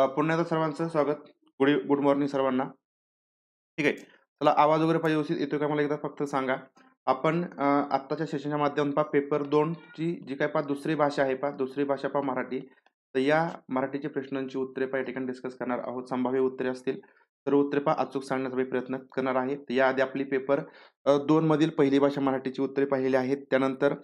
अ, पुन्हा एकदा सर्वांचं स्वागत. गुड गुड मॉर्निंग सर्वांना. ठीक आहे. चला आवाज वगैरे पाहिजे व्यवस्थित येतो का मला एकदा फक्त सांगा. आपण आत्ताच्या सेशनच्या माध्यमातून पहा पेपर दोनची जी काय पा दुसरी भाषा आहे पहा, दुसरी भाषा पहा मराठी. तर या मराठीच्या प्रश्नांची उत्तरे पा या ठिकाणी डिस्कस करणार आहोत. संभाव्य उत्तरे असतील. सर्व उत्तरे पहा अचूक सांगण्याचा मी प्रयत्न करणार आहे. तर याआधी आपली पेपर अ, 2 मधील पहिली भाषा मराठीची उत्तरे पाहिलेली आहेत. त्यानंतर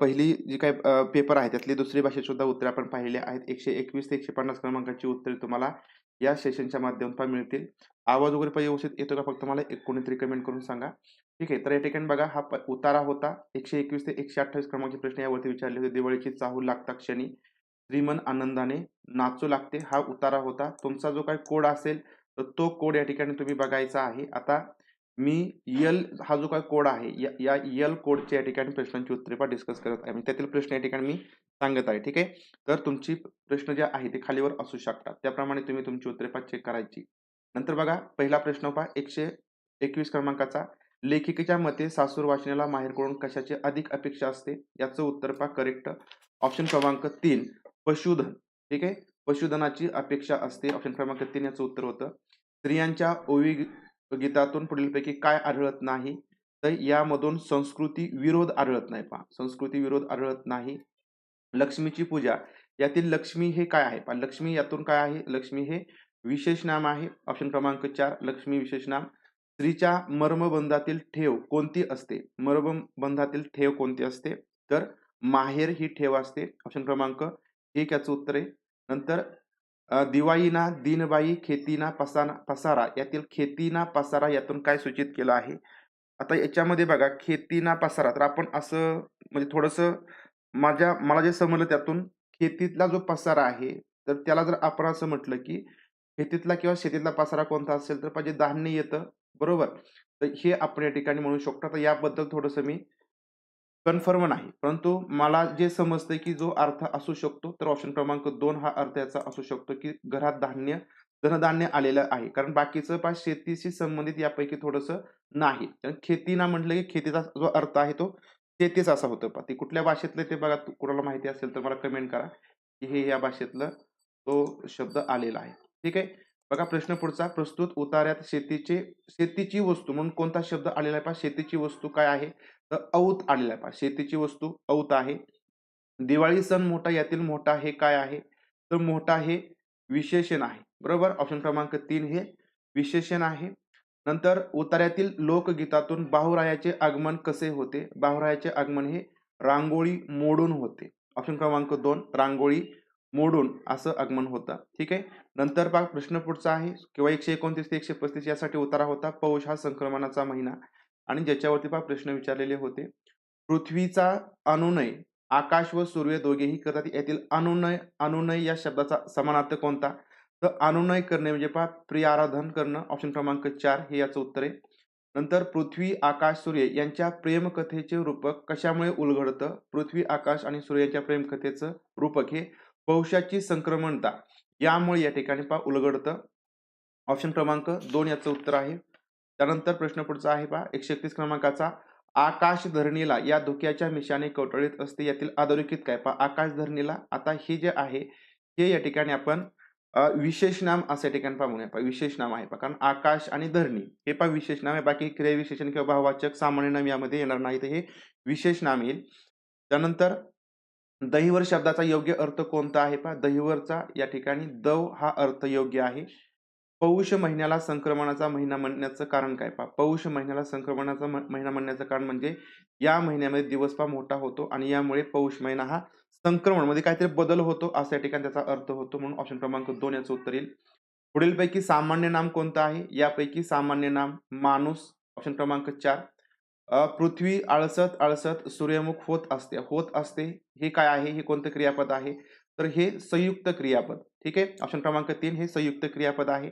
पहिली जी काही पेपर आहे त्यातली दुसरी भाषेसुद्धा उत्तरे आपण पाहिले आहेत. 121 ते 150 क्रमांकाची उत्तरे तुम्हाला या सेशनच्या माध्यमातून मिळतील. आवाज वगैरे पाहिजे व्यवस्थित येतो का फक्त मला एक कोणीतरी कमेंट करून सांगा. ठीक आहे. तर या ठिकाणी बघा हा प उतारा होता. 121 ते 128 क्रमांकाचे प्रश्न यावरती विचारले होते. दिवाळीची चाहूल लागता क्षणी श्रीमन आनंदाने नाचू लागते हा उतारा होता. तुमचा जो काही कोड असेल तर तो कोड या ठिकाणी तुम्ही बघायचा आहे. आता मी एल हा जो काय कोड आहे या या एल कोडच्या या ठिकाणी प्रश्नांची उत्तरेपा डिस्कस करत आहे. म्हणजे त्यातील प्रश्न या ठिकाणी मी सांगत आहे. ठीक आहे. तर तुमची प्रश्न जे आहे ते खालीवर असू शकतात. त्याप्रमाणे तुम्ही तुमची उत्तरेपा चेक करायची. नंतर बघा पहिला प्रश्न पहा 121 क्रमांकाचा लेखिकेच्या मते सासूर वाचनाला माहेरकडून कशाची अधिक अपेक्षा असते? याचं उत्तर पहा करेक्ट. ऑप्शन क्रमांक तीन पशुधन. ठीक आहे. पशुधनाची अपेक्षा असते. ऑप्शन क्रमांक तीन याचं उत्तर होतं. स्त्रियांच्या ओवी गीतातून पुढीलपैकी काय आढळत नाही? तर यामधून संस्कृती विरोध आढळत नाही पहा. संस्कृती विरोध आढळत नाही. लक्ष्मीची पूजा यातील लक्ष्मी हे काय आहे? पहा लक्ष्मी यातून काय आहे? लक्ष्मी हे विशेष नाम आहे. ऑप्शन क्रमांक चार लक्ष्मी विशेष नाम. स्त्रीच्या मर्मबंधातील ठेव कोणती असते? मर्मबंधातील ठेव कोणती असते? तर माहेर ही ठेव असते. ऑप्शन क्रमांक एक याचं उत्तर आहे. नंतर दिवाळीना दिनबाई खेतीना पसाना पसारा यातील खेतीना पसारा यातून काय सूचित केलं आहे? आता याच्यामध्ये बघा खेतीना पसारा तर आपण असं म्हणजे थोडंसं माझ्या मला जे समजलं त्यातून खेतीतला जो पसारा आहे तर त्याला जर आपण असं म्हटलं की शेतीतला किंवा शेतीतला पसारा कोणता असेल तर पाहिजे धान्य येतं. बरोबर? तर हे आपण या ठिकाणी म्हणू शकतो. तर याबद्दल थोडंसं मी कन्फर्म नाही. परंतु मला जे समजते की जो अर्थ असू शकतो तर ऑप्शन क्रमांक दोन हा अर्थ याचा असू शकतो की घरात धान्य, धनधान्य आलेलं आहे. कारण बाकीचं पा शेतीशी संबंधित यापैकी थोडंसं नाही. कारण खेती ना म्हटलं की खेतीचा जो अर्थ आहे तो शेतीच असा होतो पा ती कुठल्या भाषेतलं ते बघा कुणाला माहिती असेल तर मला कमेंट करा, की हे या भाषेतलं तो शब्द आलेला आहे. ठीक आहे. बघा प्रश्न पुढचा प्रस्तुत उतार्यात शेतीचे शेतीची वस्तू म्हणून कोणता शब्द आलेला आहे पा शेतीची वस्तू काय आहे? तर औत आलेला आहे पहा. शेतीची वस्तू औत आहे. दिवाळी सण मोठा यातील मोठा हे काय आहे? तर मोठा हे विशेषण आहे. बरोबर? ऑप्शन क्रमांक तीन हे विशेषण आहे. नंतर उतार्यातील लोकगीतातून बाहुरायाचे आगमन कसे होते? बाहुरायाचे आगमन हे रांगोळी मोडून होते. ऑप्शन क्रमांक दोन रांगोळी मोडून असं आगमन होतं. ठीक आहे. नंतर पहा प्रश्न पुढचा आहे किंवा 129 ते 135 यासाठी उतारा होता. पौष हा संक्रमणाचा महिना आणि ज्याच्यावरती पहा प्रश्न विचारलेले होते. पृथ्वीचा अनुनय आकाश व सूर्य दोघेही करतात. यातील अनुनय अनुनय या शब्दाचा समानार्थ कोणता? तर अनुनय करणे म्हणजे पहा प्रियाराधन करणं. ऑप्शन क्रमांक चार हे याचं उत्तर आहे. नंतर पृथ्वी, आकाश, सूर्य यांच्या प्रेमकथेचे रूपक कशामुळे उलगडतं? पृथ्वी, आकाश आणि सूर्य यांच्या प्रेमकथेचं रूपक हे पौशाची संक्रमणता यामुळे या ठिकाणी पहा उलगडतं. ऑप्शन क्रमांक दोन याचं उत्तर आहे. त्यानंतर प्रश्न पुढचा आहे पहा 131 क्रमांकाचा आकाश धरणीला या धुक्याच्या मिशाने कवटळीत असते. यातील अधोरेखित काय? पहा आकाश धरणीला आता हे जे आहे हे या ठिकाणी आपण विशेष नाम असं या ठिकाणी पाहूया पहा विशेष नाम आहे पहा. कारण आकाश आणि धरणी हे पहा विशेष नाम आहे. बाकी क्रियाविशेषण किंवा भाववाचक सामान्य नाम यामध्ये येणार नाही. तर हे विशेष नाम येईल. त्यानंतर दहिवर शब्दाचा योग्य अर्थ कोणता आहे पहा? दहिवरचा या ठिकाणी दव हा अर्थ योग्य आहे. पौष महिन्याला संक्रमणाचा महिना म्हणण्याचं कारण काय? पहा पौष महिन्याला संक्रमणाचा म महिना म्हणण्याचं कारण म्हणजे या महिन्यामध्ये दिवसपा मोठा होतो आणि यामुळे पौष महिना हा संक्रमणमध्ये काहीतरी बदल होतो असं या ठिकाणी त्याचा अर्थ होतो. म्हणून ऑप्शन क्रमांक दोन याचं उत्तर येईल. पुढीलपैकी सामान्य नाम कोणतं आहे? यापैकी सामान्य नाम माणूस. ऑप्शन क्रमांक चार पृथ्वी आळसत आळसत सूर्यमुख होत असते. होत असते हे काय आहे? हे कोणतं क्रियापद आहे? तर हे संयुक्त क्रियापद. ठीक आहे. ऑप्शन क्रमांक तीन हे संयुक्त क्रियापद आहे.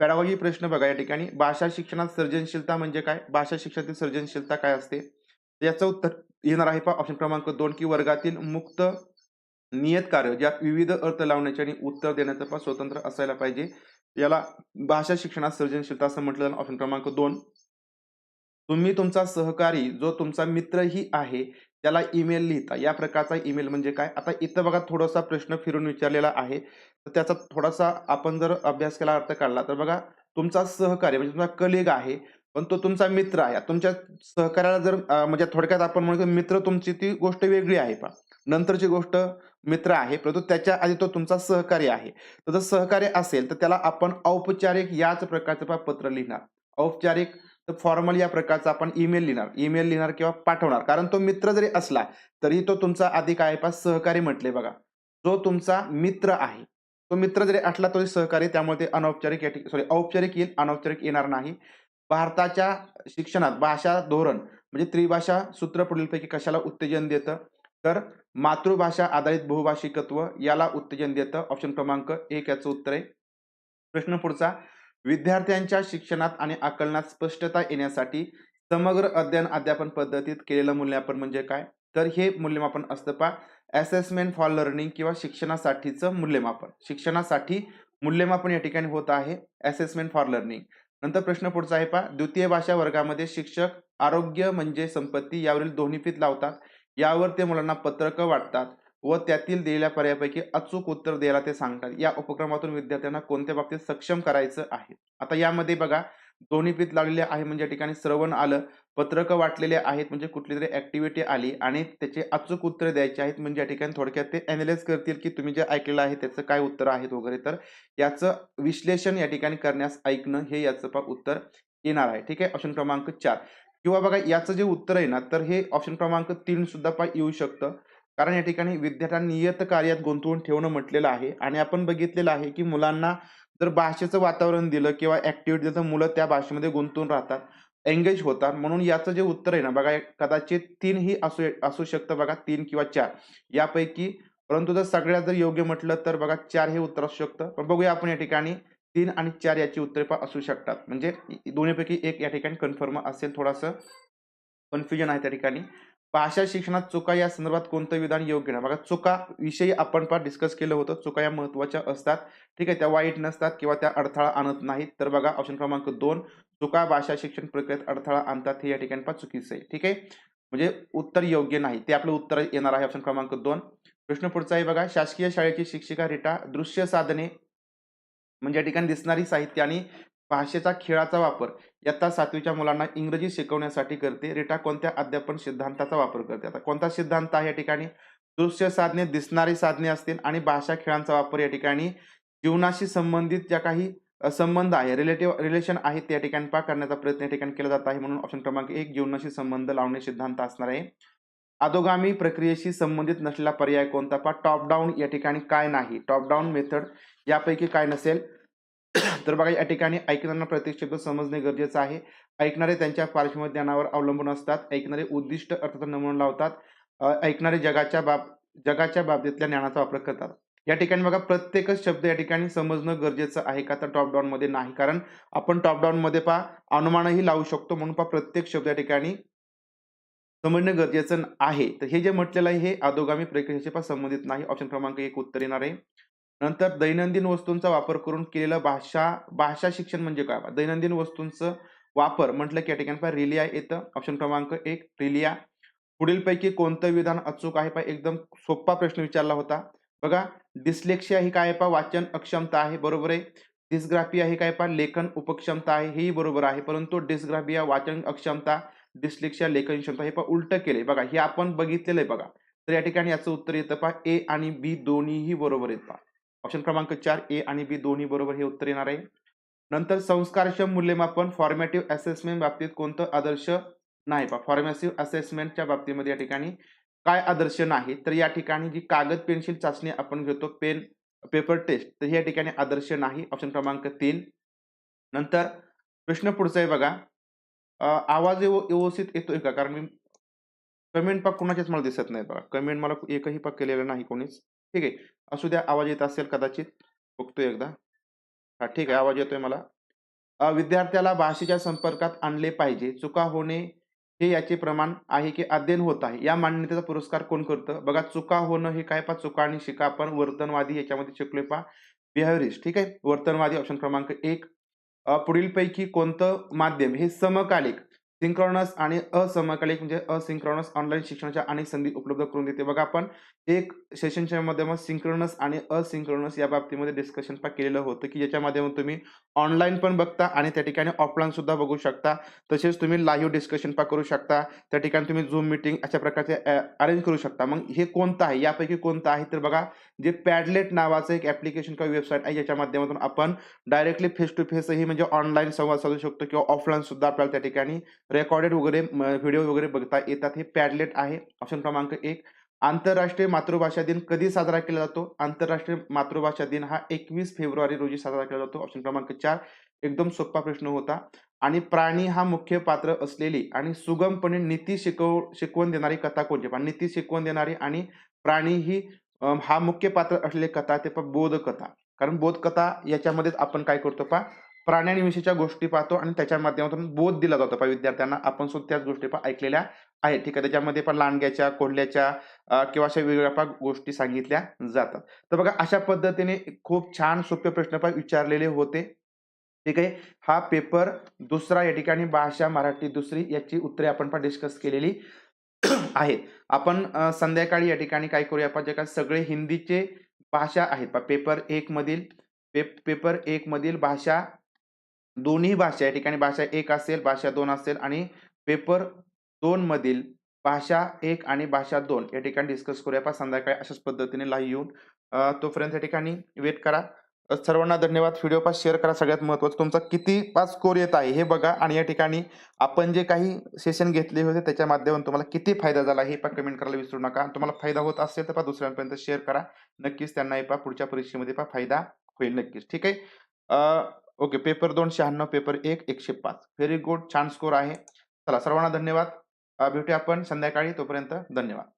पॅडागॉजी प्रश्न बघा या ठिकाणी भाषा शिक्षणात सर्जनशीलता म्हणजे काय? भाषा शिक्षणातील सर्जनशीलता काय असते? याचं उत्तर येणार आहे पहा ऑप्शन क्रमांक दोन की वर्गातील मुक्त नियत कार्य ज्यात विविध अर्थ लावण्याचे आणि उत्तर देण्याचं पण स्वतंत्र असायला पाहिजे. याला भाषा शिक्षणात सर्जनशीलता असं म्हटलं जातं. ऑप्शन क्रमांक दोन तुम्ही तुमचा सहकारी जो तुमचा मित्रही आहे त्याला ईमेल लिहिता. या प्रकारचा ईमेल म्हणजे काय? आता इथं बघा थोडासा प्रश्न फिरून विचारलेला आहे. तर त्याचा थोडासा आपण जर अभ्यास केला अर्थ काढला तर बघा तुमचा सहकार्य म्हणजे तुमचा कलिग आहे पण तो तुमचा मित्र आहे. तुमच्या सहकार्याला जर म्हणजे थोडक्यात आपण म्हणतो मित्र तुमची ती गोष्ट वेगळी आहे पा नंतरची गोष्ट मित्र आहे परंतु त्याच्या आधी तो तुमचा सहकार्य आहे. तर जर सहकार्य असेल तर त्याला आपण औपचारिक याच प्रकारचं पत्र लिहिणार. औपचारिक तर फॉर्मल या प्रकारचा आपण ईमेल लिहिणार. ईमेल लिहिणार किंवा पाठवणार. कारण तो मित्र जरी असला तरी तो तुमचा आधी काय पास सहकारी म्हटले बघा. जो तुमचा मित्र आहे तो मित्र जरी असला तरी सहकारी त्यामुळे ते अनौपचारिक या सॉरी औपचारिक येईल अनौपचारिक येणार नाही. भारताच्या शिक्षणात भाषा धोरण म्हणजे त्रिभाषा सूत्र पुढीलपैकी कशाला उत्तेजन देतं? तर मातृभाषा आधारित बहुभाषिकत्व याला उत्तेजन देतं. ऑप्शन क्रमांक एक याचं उत्तर आहे. प्रश्न पुढचा विद्यार्थ्यांच्या शिक्षणात आणि आकलनात स्पष्टता येण्यासाठी समग्र अध्ययन अध्यापन पद्धतीत केलेलं मूल्यमापन म्हणजे काय? तर हे मूल्यमापन असतं पा असेसमेंट फॉर लर्निंग किंवा शिक्षणासाठीचं मूल्यमापन. शिक्षणासाठी मूल्यमापन या ठिकाणी होत आहे असेसमेंट फॉर लर्निंग नंतर प्रश्न पुढचा आहे पा द्वितीय भाषा वर्गामध्ये शिक्षक आरोग्य म्हणजे संपत्ती यावरील दोन्ही फीत लावतात. यावर ते मुलांना पत्रकं वाटतात. व त्यातील दिलेल्या पर्यायापैकी अचूक उत्तर द्यायला ते सांगतात. या उपक्रमातून विद्यार्थ्यांना कोणत्या बाबतीत सक्षम करायचं आहे? आता यामध्ये बघा दोन्ही पीत लावलेले आहे म्हणजे या ठिकाणी श्रवण आलं पत्रकं वाटलेले आहेत म्हणजे कुठली तरी ऍक्टिव्हिटी आली आणि त्याचे अचूक उत्तर द्यायचे आहेत म्हणजे या ठिकाणी थोडक्यात ते अनालाइज करतील की तुम्ही जे ऐकलेलं आहे त्याचं काय उत्तर आहेत वगैरे. तर याचं विश्लेषण या ठिकाणी करण्यास ऐकणं हे याचं पा उत्तर येणार आहे. ठीक आहे? ऑप्शन क्रमांक चार. किंवा बघा याचं जे उत्तर आहे ना तर हे ऑप्शन क्रमांक तीन सुद्धा पा येऊ शकतं. कारण या ठिकाणी विद्यार्थ्यांना नियत कार्यात गुंतवून ठेवणं म्हटलेलं आहे. आणि आपण बघितलेलं आहे की मुलांना जर भाषेचं वातावरण दिलं किंवा ऍक्टिव्हिटी दिलं तर मुलं त्या भाषेमध्ये गुंतून राहतात एंगेज होतात म्हणून याचं जे उत्तर आहे ना बघा कदाचित तीन ही असू असू शकतं बघा तीन किंवा चार. यापैकी परंतु जर सगळ्यात जर योग्य म्हटलं तर बघा चार हे उत्तर असू शकतं. पण बघूया आपण या ठिकाणी तीन आणि चार याची उत्तरे पण असू शकतात. म्हणजे दोन्हीपैकी एक या ठिकाणी कन्फर्म असेल थोडंसं कन्फ्युजन आहे त्या ठिकाणी. भाषा शिक्षणात चुका या संदर्भात कोणतं विधान योग्य नाही? बघा चुका विषयी आपण फार डिस्कस केलं होतं. चुका या महत्त्वाच्या असतात. ठीक आहे त्या वाईट नसतात किंवा त्या अडथळा आणत नाहीत. तर बघा ऑप्शन क्रमांक दोन चुका भाषा शिक्षण प्रक्रियेत अडथळा आणतात हे या ठिकाणी फार चुकीचं आहे. ठीक आहे? म्हणजे उत्तर योग्य नाही. ते आपलं उत्तर येणार आहे ऑप्शन क्रमांक दोन. प्रश्न पुढचा आहे बघा शासकीय शाळेची शिक्षिका रिटा दृश्य साधने म्हणजे या ठिकाणी दिसणारी साहित्य आणि भाषेचा खेळाचा वापर. इयत्ता सातवीच्या मुलांना इंग्रजी शिकवण्यासाठी करते. रेटा कोणत्या अध्यापन सिद्धांताचा वापर करते? आता कोणता सिद्धांत आहे या ठिकाणी? दृश्य साधने दिसणारी साधने असतील आणि भाषा खेळांचा वापर या ठिकाणी. जीवनाशी संबंधित ज्या काही संबंध आहे रिलेटिव्ह रिलेशन आहे त्या ठिकाणी पा करण्याचा प्रयत्न या ठिकाणी केला जात आहे म्हणून ऑप्शन क्रमांक एक जीवनाशी संबंध लावणे सिद्धांत असणार आहे. अधोगामी प्रक्रियेशी संबंधित नसलेला पर्याय कोणता पा टॉप डाऊन या ठिकाणी काय नाही. टॉप डाऊन मेथड यापैकी काय नसेल? तर बघा या ठिकाणी ऐकणाऱ्यांना प्रत्येक शब्द समजणे गरजेचं आहे. ऐकणारे त्यांच्या पार्श्व ज्ञानावर अवलंबून असतात. ऐकणारे उद्दिष्ट अर्थाचा नमून लावतात. ऐकणारे जगाच्या बाब जगाच्या बाबतीतल्या ज्ञानाचा वापर करतात. या ठिकाणी बघा प्रत्येकच शब्द या ठिकाणी समजणं गरजेचं आहे का तर टॉप डाऊन मध्ये नाही. कारण आपण टॉप डाऊन मध्ये पा अनुमानही लावू शकतो. म्हणून पा प्रत्येक शब्द या ठिकाणी समजणं गरजेचं आहे. तर हे जे म्हटलेलं आहे हे अधोगामी प्रक्रियेशी पहा संबंधित नाही. ऑप्शन क्रमांक एक उत्तर येणार आहे. नंतर दैनंदिन वस्तूंचा वापर करून केलेलं भाषा भाषा शिक्षण म्हणजे काय? दैनंदिन वस्तूंचं वापर म्हटलं की या ठिकाणी पहा रिलिया येतं. ऑप्शन क्रमांक एक रिलिया. पुढीलपैकी कोणतं विधान अचूक आहे पहा एकदम सोपा प्रश्न विचारला होता. बघा डिस्लेक्शिया ही काय पहा वाचन अक्षमता आहे बरोबर आहे. डिस्ग्राफिया ही काय पहा लेखन उपक्षमता आहे हेही बरोबर आहे. परंतु डिस्ग्राफिया वाचन अक्षमता डिस्लेक्शिया लेखन क्षमता हे पहा उलट केले बघा हे आपण बघितलेलं आहे बघा. तर या ठिकाणी याचं उत्तर येतं पहा ए आणि बी दोन्हीही बरोबर आहेत पहा. ऑप्शन क्रमांक चार ए आणि बी दोन्ही बरोबर हे उत्तर येणार आहे. नंतर संस्कारक्षम मूल्यमापन फॉर्मॅटिव्ह असेसमेंट बाबतीत कोणतं आदर्श नाही पा फॉर्मॅसिव्ह असेसमेंटच्या बाबतीमध्ये या ठिकाणी काय आदर्श नाही? तर या ठिकाणी जी कागद पेन्सिल चाचणी आपण घेतो पेन पेपर टेस्ट तर या ठिकाणी आदर्श नाही. ऑप्शन क्रमांक तीन. नंतर प्रश्न पुढचा आहे बघा. आवाज व्यवस्थित येतोय का? कारण मी कमेंट पाक कोणाच्याच मला दिसत नाही बघा. कमेंट मला एकही पाक केलेलं नाही कोणीच. ठीक आहे. असू द्या आवाज येत असेल कदाचित बघतो एकदा. हा ठीक आहे आवाज येतोय मला. विद्यार्थ्याला भाषेच्या संपर्कात आणले पाहिजे. चुका होणे हे याचे प्रमाण आहे की अध्ययन होत आहे? या मान्यतेचा पुरस्कार कोण करतं? बघा चुका होणं हे काय पा चुका आणि शिका आपण वर्तनवादी याच्यामध्ये शिकलोय पा बिहेवियरिस्ट ठीक आहे? वर्तनवादी ऑप्शन क्रमांक एक. पुढीलपैकी कोणतं माध्यम? हे समकालिक. सिंक्रोनस आणि असमकालिक म्हणजे असिंक्रॉनस ऑनलाईन शिक्षणाच्या अनेक संधी उपलब्ध करून देते. बघा आपण एक सेशनच्या माध्यमात सिंक्रोनस आणि असिंक्रोनस या बाबतीमध्ये डिस्कशन पण केलेलं होतं, की ज्याच्या माध्यमातून तुम्ही ऑनलाईन पण बघता आणि त्या ठिकाणी ऑफलाईन सुद्धा बघू शकता. तसेच तुम्ही लाईव्ह डिस्कशन पण करू शकता. त्या ठिकाणी तुम्ही झूम मीटिंग अशा प्रकारचे अरेंज करू शकता. मग हे कोणतं आहे? यापैकी कोणतं आहे? तर बघा जे पॅडलेट नावाचं एक ॲप्लिकेशन किंवा वेबसाईट आहे, ज्याच्या माध्यमातून आपण डायरेक्टली फेस टू फेसही म्हणजे ऑनलाईन संवाद साधू शकतो किंवा ऑफलाईन सुद्धा आपल्याला त्या ठिकाणी रेकॉर्डेड वगैरे म व्हिडिओ वगैरे बघता येतात. हे पॅडलेट आहे. ऑप्शन क्रमांक एक आंतरराष्ट्रीय मातृभाषा दिन कधी साजरा केला जातो? आंतरराष्ट्रीय मातृभाषा दिन हा 21 फेब्रुवारी रोजी साजरा केला जातो. ऑप्शन क्रमांक चार एकदम सोपा प्रश्न होता. आणि प्राणी हा मुख्य पात्र असलेली आणि सुगमपणे नीती शिकव शिकवण देणारी कथा कोणती? पण नीती शिकवण देणारी आणि प्राणी ही हा मुख्य पात्र असलेली कथा ते पहा बोधकथा. कारण बोधकथा याच्यामध्येच आपण काय करतो पहा प्राण्यांविषयीच्या गोष्टी पाहतो आणि त्याच्या माध्यमातून बोध दिला जातो पहा विद्यार्थ्यांना. आपण सुद्धा त्याच गोष्टी पण ऐकलेल्या आहेत. ठीक आहे. त्याच्यामध्ये पण लांडग्याच्या, कोल्ह्याच्या किंवा अशा वेगवेगळ्या पहा गोष्टी सांगितल्या जातात. तर बघा अशा पद्धतीने खूप छान सोपे प्रश्न पण विचारलेले होते. ठीक आहे. हा पेपर दुसरा या ठिकाणी भाषा मराठी दुसरी याची उत्तरे आपण पण डिस्कस केलेली आहेत. आपण संध्याकाळी या ठिकाणी काय करूया आपण जे काय सगळे हिंदीचे भाषा आहेत पेपर एक मधील पेप पेपर एक मधील भाषा दोन्ही भाषा या ठिकाणी भाषा एक असेल, भाषा दोन असेल आणि पेपर 2 मधील भाषा एक आणि भाषा दोन या ठिकाणी डिस्कस करूया पहा संध्याकाळी अशाच पद्धतीने लाईव्ह येऊन. तोपर्यंत या ठिकाणी वेट करा. सर्वांना धन्यवाद. व्हिडिओ पास शेअर करा सगळ्यात महत्त्वाचं. तुमचा किती पास स्कोर येत आहे हे बघा आणि या ठिकाणी आपण जे काही सेशन घेतले होते त्याच्या माध्यमातून तुम्हाला किती फायदा झाला हे पण कमेंट करायला विसरू नका. आणि तुम्हाला फायदा होत असेल तर पहा दुसऱ्यांपर्यंत शेअर करा. नक्कीच त्यांनाही पहा पुढच्या परीक्षेमध्ये पहा फायदा होईल नक्कीच. ठीक आहे. Okay paper 2 96, paper 1 105. Very good. छान स्कोर आहे. चला सर्वांना धन्यवाद. भेटूया आपण संध्याकाळी. तोपर्यंत धन्यवाद.